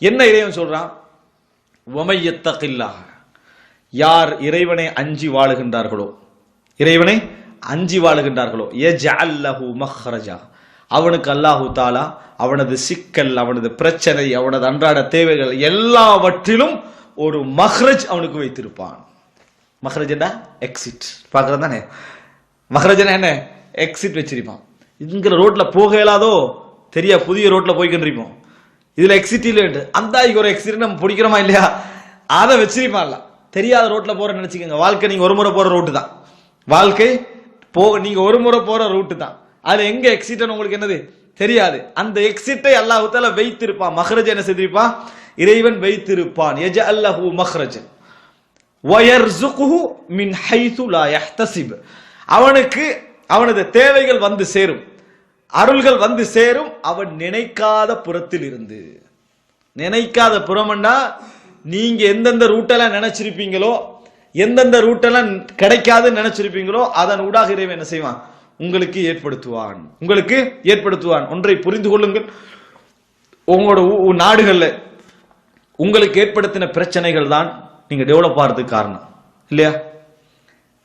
என்ன இறைவன் சொல்றான்? ஒமையத்தகில்லா யார் இறைவனை அஞ்சி வாழுகின்றார்களோ இறைவனை அஞ்சி வாழுகின்றார்களோ யஜ்அல் அல்லஹு மஹ்ரஜா. அவனுக்கு அல்லாஹு தாலா அவனது சிக்கல் அவனது பிரச்சனை அவனது அன்றாட தேவைகள் எல்லாவற்றிலும் ஒரு மஹ்ரஜ் அவனுக்கு வைத்திருப்பான். மஹ்ரஜ்னா எக்ஸிட் பார்க்கறது தானே? மஹ்ரஜனா என்ன? எக்ஸிட் வச்சிருப்பான். இங்கிற ரோட்ல போக இயலாதோ? தெரியா புதிய ரோட்ல போய்க்கின்றிருப்போம் இதுல எக்ஸிட்டில அந்த ஒரு எக்ஸிட் நம்ம பிடிக்கிறோமா இல்லையா? அதை வச்சிருப்பான்ல தெரியாத ரோட்ல போற நினைச்சுக்கோங்க. வாழ்க்கை நீங்க ஒரு முறை போற ரூட்டு தான். வாழ்க்கை போக நீங்க ஒரு முறை போற ரூட்டு தான். அது எங்க எக்ஸிட்னு உங்களுக்கு என்னது? தெரியாது. அந்த எக்ஸிட்டை அல்லாஹ் வைத்திருப்பான். மஹ்ரஜ் என்ன செய்திருப்பான் இறைவன் வைத்திருப்பான். எஜ அல்லஹு மஹ்ரஜன் மின் ஹைது லா யஹ்தசிப் அவனுக்கு அவனது தேவைகள் வந்து சேரும். அருள்கள் வந்து சேரும் அவன் நினைக்காத புறத்தில் இருந்து நினைக்காத புறம்னா நீங்க எந்தெந்த ரூட்டெல்லாம் நினைச்சிருப்பீங்களோ எந்தெந்த ரூட்டெல்லாம் கிடைக்காதுன்னு நினைச்சிருப்பீங்களோ அதன் ஊடாக இறைவன் என்ன செய்வான்? உங்களுக்கு ஏற்படுத்துவான். உங்களுக்கு ஏற்படுத்துவான். ஒன்றை புரிந்து கொள்ளுங்கள். உங்களோட ஊ- நாடுகள்ல உங்களுக்கு ஏற்படுத்தின பிரச்சனைகள் தான் நீங்க டெவலப் ஆகிறதுக்கு காரணம். இல்லையா?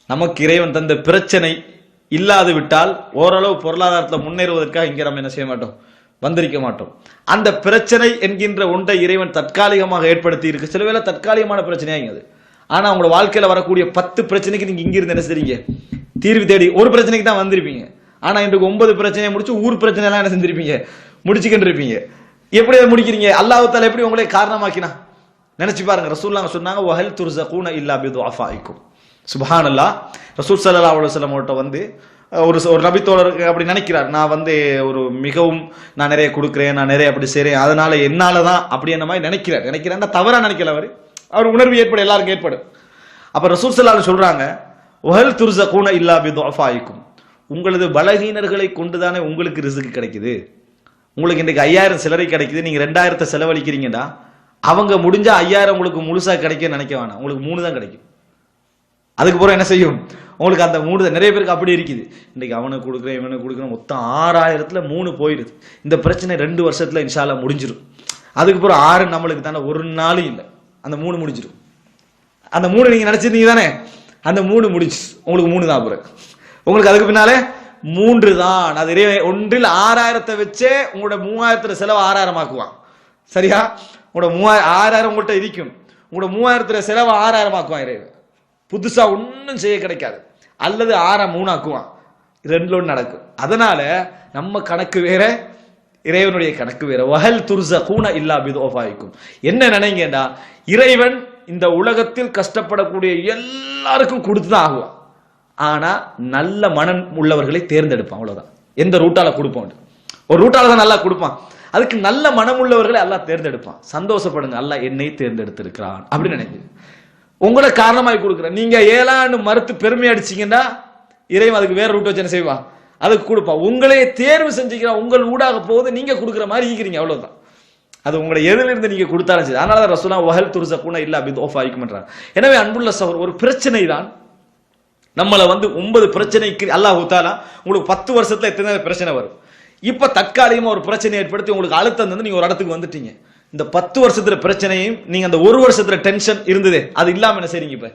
நமக்கு இறைவன் தந்த பிரச்சனை இல்லாது விட்டால் ஓரளவு பொருளாதாரத்தில் முன்னேறுவதற்காக இங்கே நம்ம என்ன செய்ய மாட்டோம்? வந்திருக்க மாட்டோம். அந்த பிரச்சனை என்கின்ற ஒன்றை இறைவன் தற்காலிகமாக ஏற்படுத்தி இருக்கு. சில வேளை தற்காலிகமான பிரச்சனையாங்க அது. ஆனா உங்களோட வாழ்க்கையில வரக்கூடிய பத்து பிரச்சனைக்கு நீங்க இங்கிருந்து என்ன செய்றீங்க? தீர்வு தேடி ஒரு பிரச்சனைக்கு தான் வந்திருப்பீங்க. ஆனா இன்றைக்கு ஒன்பது பிரச்சனையை முடிச்சு ஊர் பிரச்சனை எல்லாம் என்ன செஞ்சிருப்பீங்க? முடிச்சுக்கிட்டு இருப்பீங்க. எப்படி அதை முடிக்கிறீங்க? அல்லாஹ் எப்படி உங்களை காரணமாக்கினா? நினைச்சு பாருங்க. ரசூல்லாங்க சொன்னாங்க வஹல் துர்சகூன இல்லா பி துஆஃபாயிக்கும் சுப்ஹானல்லாஹ் ரசூல் சல்லா அலைஹி வந்து ஒரு ஒரு நபித்தோழர் அப்படி நினைக்கிறார் நான் வந்து ஒரு மிகவும் நான் நிறைய கொடுக்குறேன் நான் நிறைய அப்படி செய்கிறேன் அதனால என்னால் தான் அப்படி என்ன மாதிரி நினைக்கிறார். நினைக்கிறேன் தவறாக நினைக்கல அவர். அவர் உணர்வு ஏற்படும் எல்லாருக்கும் ஏற்படும். அப்போ ரசூல் ஸல்லல்லாஹு சொல்கிறாங்க ஒஹல் துர்ச துர்சகூன இல்லா பி உங்களது பலகீனர்களை கொண்டு தானே உங்களுக்கு ரிசுக்கு கிடைக்குது. உங்களுக்கு இன்றைக்கு ஐயாயிரம் சிலரை கிடைக்குது நீங்கள் ரெண்டாயிரத்தை செலவழிக்கிறீங்கன்னா அவங்க முடிஞ்சால் ஐயாயிரம் உங்களுக்கு முழுசாக கிடைக்க நினைக்க வேணாம். உங்களுக்கு மூணு தான் கிடைக்கும். அதுக்கப்புறம் என்ன செய்யும்? உங்களுக்கு அந்த மூணு நிறைய பேருக்கு அப்படி இருக்குது. இன்னைக்கு அவனுக்கு கொடுக்குறேன் இவனுக்கு கொடுக்குறேன் மொத்தம் ஆறாயிரத்தில் மூணு போயிடுது. இந்த பிரச்சனை ரெண்டு வருஷத்தில் இன்ஷால்லா முடிஞ்சிடும் அதுக்கப்புறம் ஆறு நம்மளுக்கு தானே ஒரு நாளும் இல்லை. அந்த மூணு முடிஞ்சிடும் அந்த மூணு நீங்கள் நினச்சிருந்தீங்க தானே? அந்த மூணு முடிஞ்சு உங்களுக்கு மூணு தான் பிறகு. உங்களுக்கு அதுக்கு பின்னாலே மூன்று தான். அது ஒன்றில் ஆறாயிரத்தை வச்சே உங்களோட மூவாயிரத்துல செலவு ஆறாயிரம் ஆக்குவான் சரியா? உங்களோட மூவாயிரம் ஆறாயிரம் உங்கள்கிட்ட இருக்கும். உங்களோட மூவாயிரத்துல செலவு ஆறாயிரம் ஆக்குவான் இறைவன். புதுசா ஒன்றும் செய்ய கிடைக்காது. அல்லது ஆறாம் மூணாக்குவான். ரெண்டுல ஒன்று நடக்கும். அதனால நம்ம கணக்கு வேற இறைவனுடைய கணக்கு வேற. வஹல் துர்ச கூண இல்லா பிதோபாய்க்கும் என்ன நினைங்கடா இறைவன் இந்த உலகத்தில் கஷ்டப்படக்கூடிய எல்லாருக்கும் கொடுத்துதான் ஆகுவான். ஆனா நல்ல மனம் உள்ளவர்களை தேர்ந்தெடுப்பான் அவ்வளோதான் எந்த ரூட்டால கொடுப்பான் ஒரு ரூட்டால தான் நல்லா கொடுப்பான். அதுக்கு நல்ல மனம் உள்ளவர்களை எல்லாம் தேர்ந்தெடுப்பான். சந்தோஷப்படுங்க அல்லா என்னை தேர்ந்தெடுத்திருக்கிறான். அப்படின்னு நினைக்கிறேன் உங்களை காரணமாய் கொடுக்குறேன். நீங்க ஏழாண்டு மறுத்து பெருமை அடிச்சீங்கன்னா இறைவன் அதுக்கு வேற ரூட் வச்சு என்ன செய்வான் அதுக்கு கொடுப்பான் உங்களையே தேர்வு செஞ்சுக்கிறான் உங்கள் ஊடாக போகுது நீங்க கொடுக்குற மாதிரி ஈக்கிறீங்க அவ்வளவுதான். அது உங்களை எதிலிருந்து நீங்க கொடுத்தாலும் சரி. அதனால தான் ரசூலா வஹல் துருச கூட இல்ல அப்படி ஓஃப் ஆயிக்குமன்றாங்க எனவே அன்புள்ள சகோதரர் ஒரு பிரச்சனை தான் நம்மளை வந்து ஒன்பது பிரச்சனைக்கு அல்லாஹ் ஊத்தாலா உங்களுக்கு பத்து வருஷத்துல எத்தனை பிரச்சனை வரும். இப்ப தற்காலிகமா ஒரு பிரச்சனை ஏற்படுத்தி உங்களுக்கு அழுத்தம் வந்து நீங்க ஒரு இடத்துக்கு வந்துட்டீங்க. இந்த பத்து வருஷத்துல பிரச்சனையும் நீங்க அந்த ஒரு வருஷத்துல டென்ஷன் இருந்ததே அது இல்லாம என்ன செய்றீங்க இப்ப?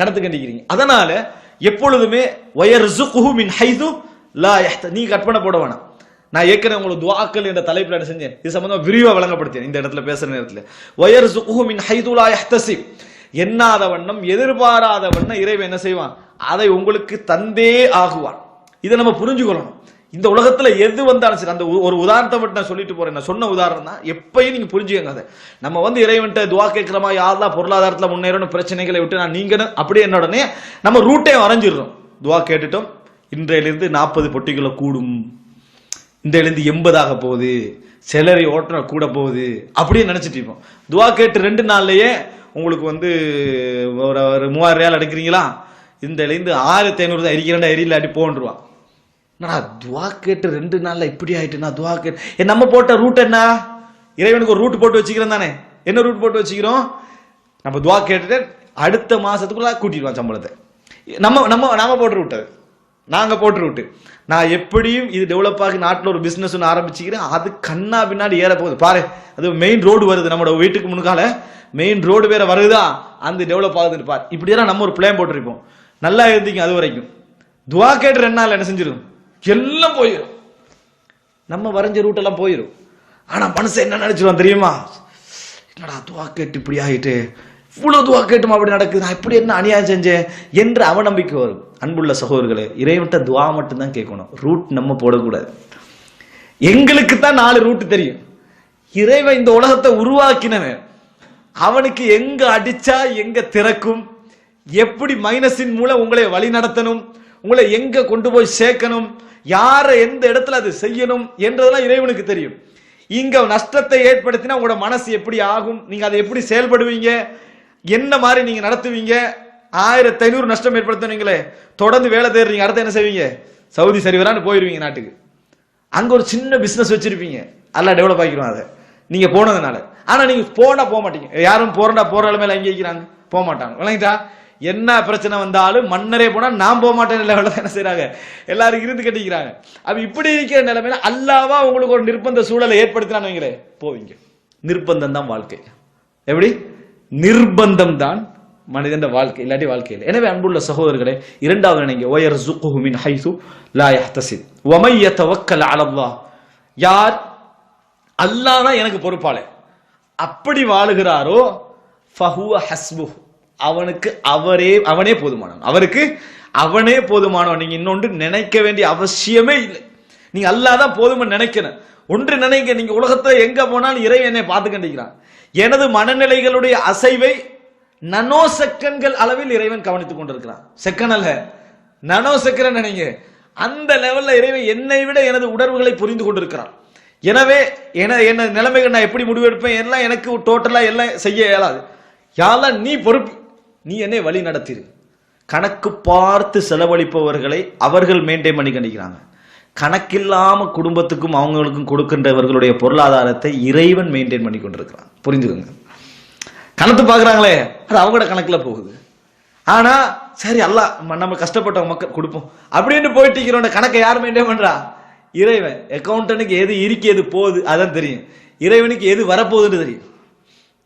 கடத்து கண்டிக்கிறீங்க. அதனால எப்பொழுதுமே வயர் மின் ஹைது லா நீ கற்பனை போட வேணாம். நான் ஏற்கனவே உங்களுக்கு துவாக்கள் என்ற தலைப்பில் என்ன செஞ்சேன். இது சம்பந்தமாக விரிவாக வழங்கப்படுத்தேன் இந்த இடத்துல பேசுற நேரத்தில். வயர் மின் ஹைது லா எண்ணாத வண்ணம் எதிர்பாராத வண்ணம் இறைவன் என்ன செய்வான்? அதை உங்களுக்கு தந்தே ஆகுவான். இதை நம்ம புரிஞ்சுக்கொள்ளணும். இந்த உலகத்துல எது வந்தாலும் சரி அந்த ஒரு உதாரணத்தை மட்டும் நான் சொல்லிட்டு போறேன். நான் சொன்ன உதாரணம் தான் எப்பயும் நீங்க புரிஞ்சுக்கங்க அதை. நம்ம வந்து இறைவன்ட்ட துவா கேட்கிறோமா யாரெல்லாம் பொருளாதாரத்துல முன்னேறணும் பிரச்சனைகளை விட்டு நான் நீங்க அப்படியே என்ன உடனே நம்ம ரூட்டே வரைஞ்சிடுறோம். துவா கேட்டுட்டோம். இன்றையிலிருந்து நாற்பது பொட்டிகளை கூடும். இந்த எண்பது எண்பதாக போகுது. செலரி ஓட்டுநர் கூட போகுது. அப்படியே நினச்சிட்டு இருப்போம். துவா கேட்டு ரெண்டு நாள்லயே உங்களுக்கு வந்து ஒரு ஒரு மூவாயிரம் ரியால் எடுக்கிறீங்களா இந்த இருந்து ஆயிரத்தி ஐநூறு தான் எரிக்கிறேன்டா எரியல அடி போன்றுவான் என்னடா துவா கேட்டு ரெண்டு நாள்ல இப்படி ஆயிட்டுனா துவா கேட்டு. நம்ம போட்ட ரூட் என்ன? இறைவனுக்கு ஒரு ரூட் போட்டு வச்சுக்கிறோம் தானே. என்ன ரூட் போட்டு வச்சுக்கிறோம்? நம்ம துவா கேட்டுட்டு அடுத்த மாசத்துக்குள்ள கூட்டிடுவான் சம்பளத்தை. நம்ம நம்ம நாம போட்ட ரூட் அது. நாங்க போட்டு ரூட்டு நான் எப்படியும் இது டெவலப் ஆகி நாட்டில் ஒரு பிசினஸ் ஒன்று ஆரம்பிச்சுக்கிறேன். அது கண்ணா பின்னாடி ஏற போகுது. பாரு அது மெயின் ரோடு வருது நம்மளோட வீட்டுக்கு முன்னால மெயின் ரோடு வேற வருதா? அந்த டெவலப் ஆகுதுன்னு பார். இப்படியெல்லாம் நம்ம ஒரு பிளான் போட்டிருப்போம். நல்லா இருந்தீங்க அது வரைக்கும். துவா கேட்டு ரெண்டு நாள் என்ன செஞ்சிடும் எல்லாம் போயிடும் நம்ம வரைஞ்ச ரூட்டெல்லாம் போயிடும் ஆனால் மனுஷன் என்ன நினைச்சிருவான் தெரியுமா? என்னடா துவா கேட்டு இப்படி ஆகிட்டு இவ்வளோ துவா கேட்டுமா அப்படி நடக்குது? நான் இப்படி என்ன அநியாயம் செஞ்சேன்? என்று அவநம்பிக்கை வரும். அன்புள்ள சகோதரர்களே இறைவன்ட்ட துவா மட்டும்தான் கேட்கணும். ரூட் நம்ம போடக்கூடாது. எங்களுக்கு தான் நாலு ரூட் தெரியும். இறைவன் இந்த உலகத்தை உருவாக்கினவன். அவனுக்கு எங்க அடிச்சா எங்க திறக்கும்? எப்படி மைனஸின் மூலம் உங்களை வழி நடத்தணும் உங்களை எங்க கொண்டு போய் சேர்க்கணும்? யாரை எந்த இடத்துல அது செய்யணும் என்றதெல்லாம் இறைவனுக்கு தெரியும். இங்க நஷ்டத்தை ஏற்படுத்தினா உங்களோட மனசு எப்படி ஆகும்? நீங்க அதை எப்படி செயல்படுவீங்க? என்ன மாதிரி நீங்க நடத்துவீங்க? ஆயிரத்தி ஐநூறு நஷ்டம் ஏற்படுத்தினீங்களே. தொடர்ந்து வேலை தேடுறீங்க. அடுத்து என்ன செய்வீங்க? சவுதி சரிவரான்னு போயிருவீங்க நாட்டுக்கு. அங்க ஒரு சின்ன பிசினஸ் வச்சிருப்பீங்க. எல்லாம் டெவலப் ஆகிக்கிறோம் அதை. நீங்க போனதுனால. ஆனா நீங்க போனா போக மாட்டீங்க. யாரும் போறடா போற நிலைமையில அங்கே வைக்கிறாங்க போக மாட்டாங்க. விளங்கிட்டா? என்ன பிரச்சனை வந்தாலும் மன்னரே போனால் நான் போக மாட்டேன் லெவலில் என்ன செய்கிறாங்க எல்லாரும் இருந்து கட்டிக்கிறாங்க. அப்ப இப்படி இருக்கிற நிலைமையில அல்லாவா உங்களுக்கு ஒரு நிர்பந்த சூழலை ஏற்படுத்தினான்னு வைங்களே போவீங்க நிர்பந்தம் தான் வாழ்க்கை. எப்படி? நிர்பந்தம் தான் மனிதன் வாழ்க்கை இல்லாட்டி வாழ்க்கையில். எனவே அன்புள்ள சகோதரர்களே இரண்டாவது நீங்க ஒயர் ஜுக்குஹுமின் ஹைசு லா யஹ்தசிப் ஒமைய தவக்கல் அலல்லாஹ் யார்? அல்லாஹ் தான் எனக்கு பொறுப்பாளே. அப்படி வாழுகிறாரோ ஃபஹுவ ஹஸ்புஹ். அவனுக்கு அவரே அவனே போதுமானவன். அவருக்கு அவனே போதுமானவன். நீங்க இன்னொன்று நினைக்க வேண்டிய அவசியமே இல்லை. நீங்க அல்லாதான் தான் போதும்னு நினைக்கணும். ஒன்று நினைக்க நீங்க உலகத்தில் எங்க போனாலும் இறை என்னை பார்த்து எனது மனநிலைகளுடைய அசைவை நனோ செகண்ட்கள் அளவில் இறைவன் கவனித்துக் கொண்டிருக்கிறான். செகண்ட் அல்ல. நனோ செகண்ட் நினைங்க. அந்த லெவல்ல இறைவன் என்னை விட எனது உணர்வுகளை புரிந்து கொண்டிருக்கிறான். எனவே என என்ன நிலைமைகள் நான் எப்படி முடிவெடுப்பேன்? எல்லாம் எனக்கு டோட்டலா எல்லாம் செய்ய இயலாது. யாரெல்லாம் நீ பொறுப்பு நீ என்னை வழி நடத்திரு. கணக்கு பார்த்து செலவழிப்பவர்களை அவர்கள் மெயின்டைன் பண்ணி கண்டிக்கிறாங்க. கணக்கில்லாம குடும்பத்துக்கும் அவங்களுக்கும் கொடுக்கின்றவர்களுடைய பொருளாதாரத்தை இறைவன் மெயின்டைன் பண்ணி கொண்டிருக்கிறான். புரிஞ்சுக்கோங்க. கணத்து பார்க்குறாங்களே அது அவங்களோட கணக்குல போகுது. ஆனா சரி அல்லா நம்ம கஷ்டப்பட்டவங்க மக்கள் கொடுப்போம். அப்படின்னு போயிட்டு கணக்கை யார் மெயின்டைன் பண்றா? இறைவன். அக்கௌண்டனுக்கு எது இருக்கு எது போகுது அதான் தெரியும். இறைவனுக்கு எது வரப்போகுதுன்னு தெரியும்.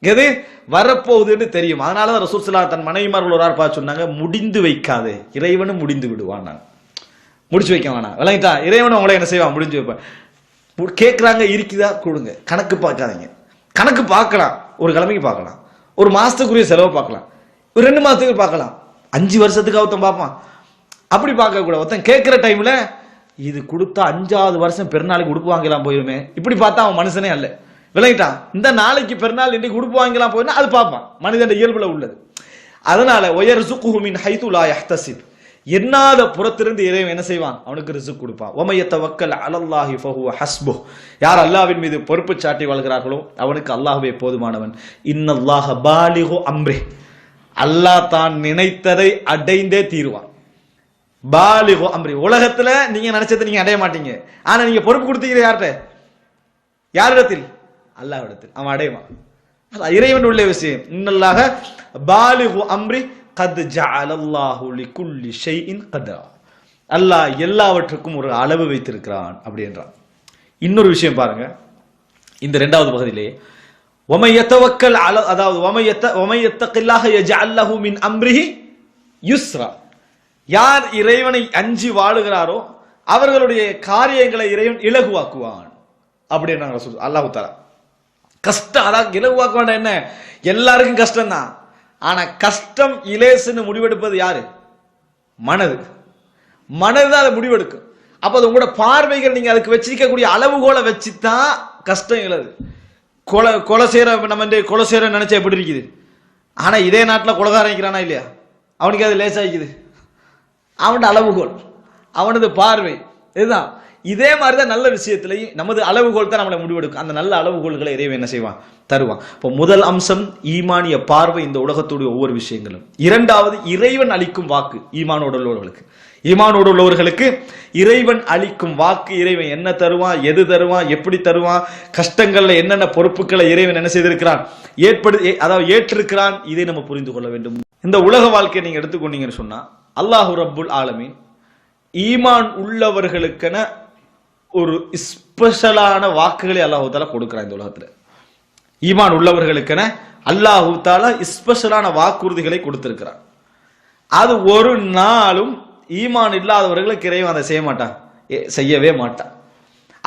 எது? வரப்போகுதுன்னு தெரியும். அதனால தான் ரசூல் தன் மனைவிமார்கள் ஒரு ஆர்ப்பா பார்த்து சொன்னாங்க முடிந்து வைக்காதே. இறைவனும் முடிந்து விடுவான் முடிச்சு வைக்க வேணாம். விளங்கிட்டா? இறைவனும் அவங்கள என்ன செய்வான்? முடிஞ்சு வைப்பேன். மு- கேட்குறாங்க இருக்குதா? கொடுங்க. கணக்கு பார்க்காதீங்க. கணக்கு பார்க்கலாம். ஒரு கிழமைக்கு பார்க்கலாம். ஒரு மாதத்துக்குரிய செலவை பார்க்கலாம். ஒரு ரெண்டு மாதத்துக்கு பார்க்கலாம். அஞ்சு வருஷத்துக்கு ஒருத்தன் பார்ப்பான். அப்படி பார்க்க ஒருத்தன் கேட்குற டைமில் இது கொடுத்தா அஞ்சாவது வருஷம் பெருநாளைக்கு உடுப்பு வாங்கலாம் போயிருமே. இப்படி பார்த்தா அவன் மனுஷனே அல்ல. விளங்கிட்டான் இந்த நாளைக்கு பெருநாள் இன்னைக்கு உடுப்பு வாங்கலாம் போயினா அது பார்ப்பான். மனிதன் இயல்புல உள்ளது. அதனால ஒயர் சுக்குஹுமின் ஹைதுலா யஹ்தசிப். எண்ணாத புறத்திலிருந்து இறைவன் என்ன செய்வான்? அவனுக்கு ரிசுக் கொடுப்பான். ஒமையத்த வக்கல் அலல்லாஹி ஃபஹுவ ஹஸ்பு யார் அல்லாஹ்வின் மீது பொறுப்பு சாட்டி வாழ்கிறார்களோ அவனுக்கு அல்லாஹுவே போதுமானவன். இன்னல்லாஹ பாலிகு அம்ரே அல்லாஹ் தான் நினைத்ததை அடைந்தே தீருவான். பாலிகு அம்ரி உலகத்துல நீங்க நினைச்சதை நீங்க அடைய மாட்டீங்க. ஆனா நீங்க பொறுப்பு கொடுத்தீங்க யார்கிட்ட? யாரிடத்தில்? அல்லாஹ்விடத்தில் அவன் அடைவான். அது இறைவன் உள்ள விஷயம். இன்னல்லாக பாலிகு அம்ரி கத் ஜஅலல்லாஹு லிகுல்லி ஷைஇன் கதா அல்லாஹ் எல்லாவற்றுக்கும் ஒரு அளவு வைத்திருக்கிறான் அப்படின்றான். இன்னொரு விஷயம் பாருங்க. இந்த இரண்டாவது பகுதியிலே ஒமையத்தவக்கல் அல அதாவது ஒமையத்த யத்த எஜ அல்லஹு மின் அம்ரிஹி யுஸ்ரா. யார் இறைவனை அஞ்சி வாழுகிறாரோ அவர்களுடைய காரியங்களை இறைவன் இலகுவாக்குவான். அப்படின்றாங்க ரசூல். அல்லாஹு தஆலா. கஷ்டம். அதான் இலகுவாக்க வேண்டாம் என்ன? எல்லாருக்கும் கஷ்டம் தான் ஆனா கஷ்டம் இலேசுன்னு முடிவெடுப்பது யாரு? மனது. மனது தான் அதை முடிவெடுக்கும். அப்போ அது உங்களோட பார்வைகள் நீங்க அதுக்கு வச்சிருக்கக்கூடிய அளவுகோலை வச்சு தான் கஷ்டம் இழது. கொலை கொலை செய்யற நம்ம என்று கொலை செய்யற நினைச்சா எப்படி இருக்குது? ஆனா இதே நாட்டில் கொலைகாரன் இருக்கிறானா இல்லையா? அவனுக்கு அது லேசாகிக்குது அவனோட அளவுகோல். அவனது பார்வை. இதுதான். இதே மாதிரி தான் நல்ல விஷயத்திலையும் நமது அளவுகோல் தான் நம்மளை முடிவெடுக்கும். அந்த நல்ல அளவுகோல்களை இறைவன் என்ன செய்வான்? தருவான். இப்போ முதல் அம்சம் ஈமானிய பார்வை இந்த உலகத்துடைய ஒவ்வொரு விஷயங்களும். இரண்டாவது இறைவன் அளிக்கும் வாக்கு ஈமானோடு உள்ளவர்களுக்கு. ஈமானோடு உள்ளவர்களுக்கு இறைவன் அளிக்கும் வாக்கு இறைவன் என்ன தருவான்? எது தருவான்? எப்படி தருவான்? கஷ்டங்களில் என்னென்ன பொறுப்புகளை இறைவன் என்ன செய்திருக்கிறான்? ஏற்படு ஏ- அதாவது ஏற்றிருக்கிறான். இதை நம்ம புரிந்து கொள்ள வேண்டும். இந்த உலக வாழ்க்கையை நீங்கள் எடுத்துக்கொண்டீங்கன்னு சொன்னால் அல்லாஹு ரப்புல் ஆலமீன் ஈமான் உள்ளவர்களுக்கென ஒரு ஸ்பெஷலான வாக்குகளை அல்லாஹூத்தாலா கொடுக்குறான் இந்த உலகத்தில். ஈமான் உள்ளவர்களுக்கென அல்லாஹூத்தாலா ஸ்பெஷலான வாக்குறுதிகளை கொடுத்திருக்கிறான். அது ஒரு நாளும் ஈமான் இல்லாதவர்களுக்கு இறைவன் அதை செய்ய மாட்டான். செய்யவே மாட்டான்.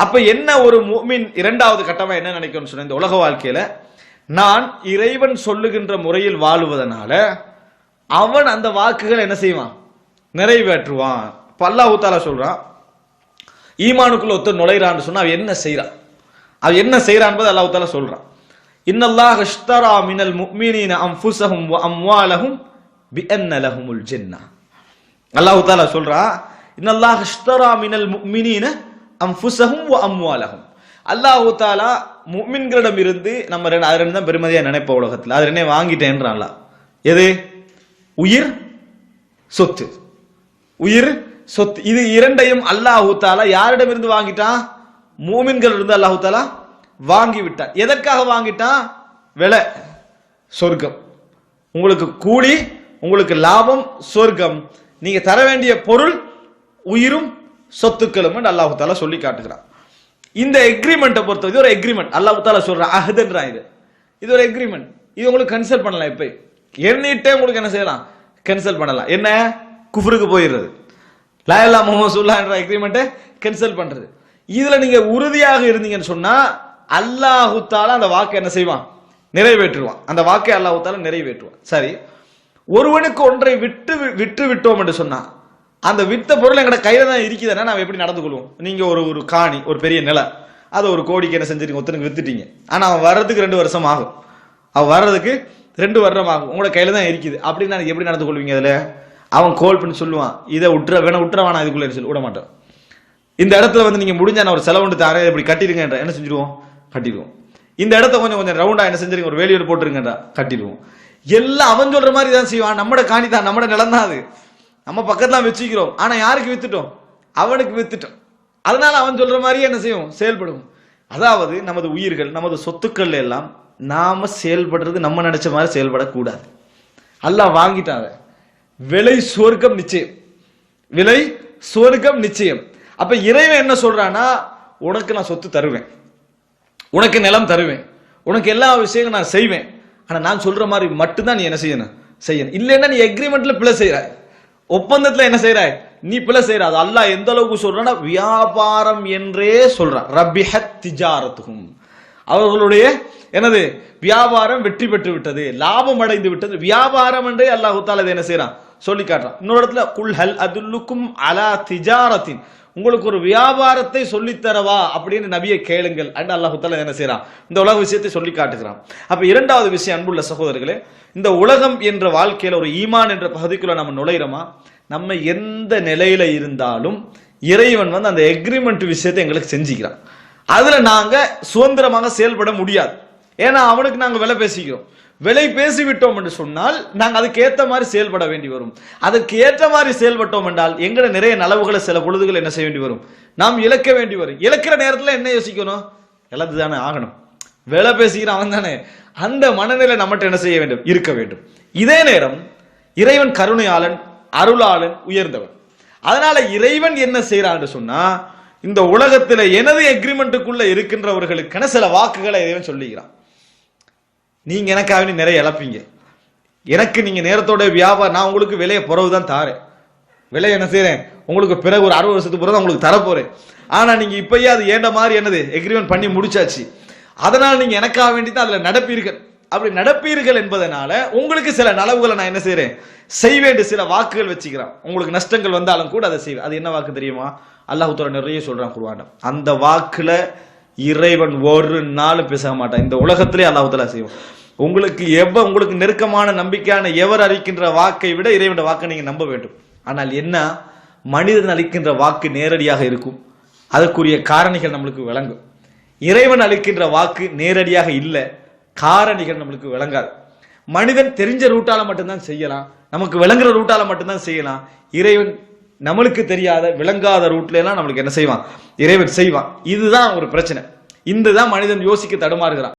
அப்ப என்ன ஒரு முஃமின் இரண்டாவது கட்டமா என்ன நினைக்கணும்னு சொன்ன இந்த உலக வாழ்க்கையில நான் இறைவன் சொல்லுகின்ற முறையில் வாழுவதனால அவன் அந்த வாக்குகளை என்ன செய்வான்? நிறைவேற்றுவான். பல்லாஹூத்தாலா சொல்றான் ஈமானுக்குள்ள ஒருத்தர் நுழைறான்னு சொன்னா அவன் என்ன செய்றான்? அவன் என்ன செய்றான் என்பதை அல்லாஹ் தாலா சொல்றான். இன்னல்லாஹ் இஷ்தரா மினல் முஃமினீன அன்ஃபுஸஹும் வ அம்வாலஹும் பிஅன்ன லஹுமுல் ஜன்னah அல்லாஹ் தாலா சொல்றான் இன்னல்லாஹ் இஷ்தரா மினல் முஃமினீன அன்ஃபுஸஹும் வ அம்வாலஹும். அல்லாஹ் தாலா முஃமின்களிடம் இருந்து நம்ம ரெண்டு அது ரெண்டு தான் பெருமதியா நினைப்போம் உலகத்தில். அது ரெண்டே வாங்கிட்டேன்றான் எது? உயிர் சொத்து. உயிர் சொத்து இது இரண்டையும் அல்லாஹு தாலா யாரிடமிருந்து வாங்கிட்டான்? மூமின்கள் இருந்து அல்லாஹு தாலா வாங்கி விட்டான் எதற்காக வாங்கிட்டான்? விலை சொர்க்கம். உங்களுக்கு கூலி உங்களுக்கு லாபம் சொர்க்கம். நீங்க தர வேண்டிய பொருள் உயிரும் சொத்துக்களும் அல்லாஹு தாலா சொல்லி காட்டுகிறான். இந்த எக்ரிமெண்ட்டை பொறுத்தவரை ஒரு எக்ரிமெண்ட் அல்லாஹு தாலா சொல்ற அஹதுன்றான் இது. இது ஒரு எக்ரிமெண்ட் இது உங்களுக்கு கன்சல்ட் பண்ணலாம் இப்ப எண்ணிட்டே உங்களுக்கு என்ன செய்யலாம்? கேன்சல் பண்ணலாம். என்ன? குஃபருக்கு போயிடுறது. லாயல்லா முகமது சுல்லா என்ற எக்ரிமெண்ட்டை கேன்சல் பண்றது. இதுல நீங்க உறுதியாக இருந்தீங்கன்னு சொன்னா அல்லாஹுத்தால அந்த வாக்கை என்ன செய்வான்? நிறைவேற்றுவான். அந்த வாக்கை அல்லாஹுத்தால நிறைவேற்றுவான். சரி. ஒருவனுக்கு ஒன்றை விட்டு விட்டு விட்டோம் என்று சொன்னா அந்த வித்த பொருள் எங்கட கையில தான் இருக்குதுன்னா நான் எப்படி நடந்து கொள்வோம்? நீங்க ஒரு ஒரு காணி ஒரு பெரிய நிலை அதை ஒரு கோடிக்கு என்ன செஞ்சிருக்கீங்க ஒருத்தனுக்கு வித்துட்டீங்க. ஆனா அவன் வர்றதுக்கு ரெண்டு வருஷம் ஆகும். அவன் வர்றதுக்கு ரெண்டு வருடம் ஆகும். உங்களோட கையில தான் இருக்குது. அப்படின்னு நான் எப்படி நடந்து கொள்வீங்க அதுல? அவன் கோல் பண்ணி சொல்லுவான் இதை விட்டுற வேணா விட்டுற வேணாம் இதுக்குள்ளே சொல்லி விட மாட்டான். இந்த இடத்துல வந்து நீங்கள் முடிஞ்ச நான் ஒரு செலவுண்டு தாரேன் இப்படி கட்டிடுங்கன்ற என்ன செஞ்சிருவோம்? கட்டிடுவோம். இந்த இடத்த கொஞ்சம் கொஞ்சம் ரவுண்டாக என்ன செஞ்சிருங்க ஒரு வேலியோட போட்டுருங்கன்றா கட்டிடுவோம். எல்லாம் அவன் சொல்கிற மாதிரி தான் செய்வான். நம்மட காணி தான் நம்மட நிலம் தான் அது. நம்ம பக்கத்தில் வச்சுக்கிறோம். ஆனால் யாருக்கு வித்துட்டோம்? அவனுக்கு வித்துட்டோம். அதனால அவன் சொல்ற மாதிரியே என்ன செய்வோம்? செயல்படும் அதாவது நமது உயிர்கள் நமது சொத்துக்கள் எல்லாம் நாம செயல்படுறது நம்ம நினைச்ச மாதிரி செயல்படக்கூடாது. எல்லாம் வாங்கிட்டாங்க விலை சுவர்க்கம் நிச்சயம். விலை சுவர்க்கம் நிச்சயம். அப்ப இறைவன் என்ன சொல்றான்னா உனக்கு நான் சொத்து தருவேன். உனக்கு நிலம் தருவேன். உனக்கு எல்லா விஷயங்களும் நான் செய்வேன். ஆனா நான் சொல்ற மாதிரி மட்டும்தான் நீ என்ன செய்யணும்? செய்யணும். இல்லைன்னா நீ எக்ரிமெண்ட்ல பிள்ளை செய்யறாய் ஒப்பந்தத்துல என்ன செய்யறாய் நீ பிழை செய்யற அது அல்லாஹ் எந்த அளவுக்கு சொல்றான்னா வியாபாரம் என்றே சொல்றான். ரபிஹத் திஜாரத்துகும். அவர்களுடைய எனது வியாபாரம் வெற்றி பெற்று விட்டது லாபம் அடைந்து விட்டது. வியாபாரம் என்றே அல்லாஹு தாலா இதை என்ன செய்யறான் சொல்லி காட்டுறான். இன்னொரு இடத்துல குல் ஹல் அதுல்லுக்கும் அலா திஜாரத்தின். உங்களுக்கு ஒரு வியாபாரத்தை சொல்லித் தரவா அப்படின்னு நபியை கேளுங்கள் அண்ட் அல்லாஹு என்ன செய்யறான் இந்த உலக விஷயத்தை சொல்லி காட்டுகிறான். அப்ப இரண்டாவது விஷயம் அன்புள்ள சகோதரர்களே இந்த உலகம் என்ற வாழ்க்கையில ஒரு ஈமான் என்ற பகுதிக்குள்ள நம்ம நுழையிறோமா? நம்ம எந்த நிலையில இருந்தாலும் இறைவன் வந்து அந்த எக்ரிமெண்ட் விஷயத்தை எங்களுக்கு செஞ்சுக்கிறான். அதுல நாங்க சுதந்திரமாக செயல்பட முடியாது. ஏன்னா அவனுக்கு நாங்க விலை பேசிக்கிறோம். விலை பேசிவிட்டோம் என்று சொன்னால் நாங்கள் அதுக்கு ஏற்ற மாதிரி செயல்பட வேண்டி வரும். அதற்கு ஏற்ற மாதிரி செயல்பட்டோம் என்றால் எங்கட நிறைய நலவுகளை சில பொழுதுகள் என்ன செய்ய வேண்டி வரும்? நாம் இழக்க வேண்டி வரும். இழக்கிற நேரத்தில் என்ன யோசிக்கணும்? இழந்து தானே ஆகணும். விலை பேசிக்கிற அவன் தானே அந்த மனநிலை நம்மகிட்ட என்ன செய்ய வேண்டும்? இருக்க வேண்டும். இதே நேரம் இறைவன் கருணையாளன் அருளாளன் உயர்ந்தவன். அதனால இறைவன் என்ன செய்யறான்னு சொன்னா இந்த உலகத்தில் எனது எக்ரிமெண்ட்டுக்குள்ள இருக்கின்றவர்களுக்கென சில வாக்குகளை இறைவன் சொல்லுகிறான். நீங்க எனக்காக நிறைய இழப்பீங்க. எனக்கு நீங்க நேரத்தோட வியாபாரம் நான் உங்களுக்கு விலையை பிறகு தான் தாரேன். விலை என்ன செய்யறேன் உங்களுக்கு பிறகு ஒரு அறுபது வருஷத்துக்கு பிறகு தான் உங்களுக்கு தரப்போறேன். ஆனா நீங்க இப்பயே அது ஏண்ட மாதிரி என்னது? எக்ரிமெண்ட் பண்ணி முடிச்சாச்சு. அதனால நீங்க எனக்காக வேண்டி தான் அதுல நடப்பீர்கள். அப்படி நடப்பீர்கள் என்பதனால உங்களுக்கு சில நலவுகளை நான் என்ன செய்கிறேன் செய்ய வேண்டிய சில வாக்குகள் வச்சுக்கிறேன். உங்களுக்கு நஷ்டங்கள் வந்தாலும் கூட அதை செய்வேன். அது என்ன வாக்கு தெரியுமா? அல்லாஹ் நிறைய சொல்றான் குருவாண்டம் அந்த வாக்குல இறைவன் ஒரு நாள் பேச மாட்டான். இந்த உலகத்திலே அல்லாஹ் செய்வோம் செய்வான். உங்களுக்கு எவ்வ உங்களுக்கு நெருக்கமான நம்பிக்கையான எவர் அளிக்கின்ற வாக்கை விட இறைவன் வாக்கை நீங்க நம்ப வேண்டும். ஆனால் என்ன? மனிதன் அளிக்கின்ற வாக்கு நேரடியாக இருக்கும். அதற்குரிய காரணிகள் நம்மளுக்கு விளங்கும். இறைவன் அளிக்கின்ற வாக்கு நேரடியாக இல்லை. காரணிகள் நம்மளுக்கு விளங்காது. மனிதன் தெரிஞ்ச ரூட்டால மட்டும்தான் செய்யலாம். நமக்கு விளங்குற ரூட்டால மட்டும்தான் செய்யலாம். இறைவன் நம்மளுக்கு தெரியாத விளங்காத ரூட்ல எல்லாம் நம்மளுக்கு என்ன செய்வான்? இறைவன் செய்வான். இதுதான் ஒரு பிரச்சனை. இந்த தான் மனிதன் யோசிக்க தடுமாறுகிறான்.